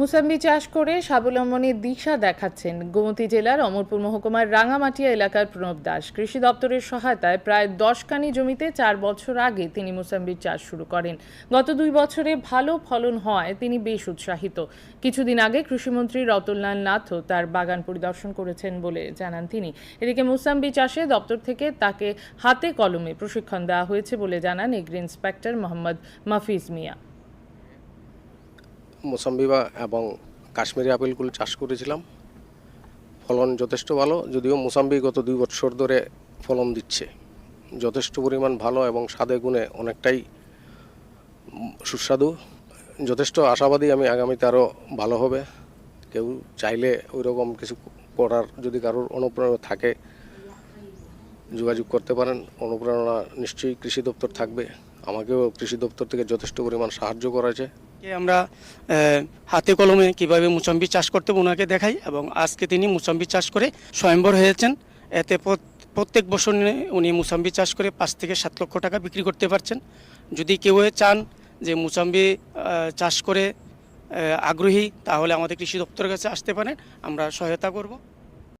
মুসাম্বি চাষ করে স্বাবলম্বনের দিশা দেখাচ্ছেন গোমতী জেলার অমরপুর মহকুমার রাঙামাটিয়া এলাকার প্রণব দাস। কৃষি দপ্তরের সহায়তায় প্রায় দশ কানি জমিতে চার বছর আগে তিনি মুসাম্বির চাষ শুরু করেন। গত দুই বছরে ভালো ফলন হয় তিনি বেশ উৎসাহিত। কিছুদিন আগে কৃষিমন্ত্রী রতনলাল নাথও তার বাগান পরিদর্শন করেছেন বলে জানান তিনি। এদিকে মুসাম্বি চাষে দপ্তর থেকে তাকে হাতে কলমে প্রশিক্ষণ দেওয়া হয়েছে বলে জানান এগ্রি ইন্সপেক্টর মোহাম্মদ মাফিজ মিয়া। মোসাম্বি বা এবং কাশ্মীরি আপেলগুলো চাষ করেছিলাম। ফলন যথেষ্ট ভালো, যদিও মোসাম্বি গত দুই বছর ধরে ফলন দিচ্ছে। যথেষ্ট পরিমাণ ভালো এবং স্বাদে গুণে অনেকটাই সুস্বাদু। যথেষ্ট আশাবাদী আমি আগামীতে আরও ভালো হবে। কেউ চাইলে ওই রকম কিছু করার যদি কারোর অনুপ্রেরণা থাকে, যোগাযোগ করতে পারেন। অনুপ্রেরণা নিশ্চয়ই কৃষি দপ্তর থাকবে। আমাকেও কৃষি দপ্তর থেকে যথেষ্ট পরিমাণ সাহায্য করেছে। আমরা হাতে কলমে কীভাবে মুসম্বি চাষ করতে ওনাকে দেখাই এবং আজকে তিনি মুসম্বি চাষ করে স্বয়ম্বর হয়েছেন। এতে প্রত্যেক বছর উনি মুসাম্বি চাষ করে পাঁচ থেকে সাত লক্ষ টাকা বিক্রি করতে পারছেন। যদি কেউ চান যে মুসাম্বি চাষ করে আগ্রহী, তাহলে আমাদের কৃষি দপ্তরের কাছে আসতে পারেন। আমরা সহায়তা করব।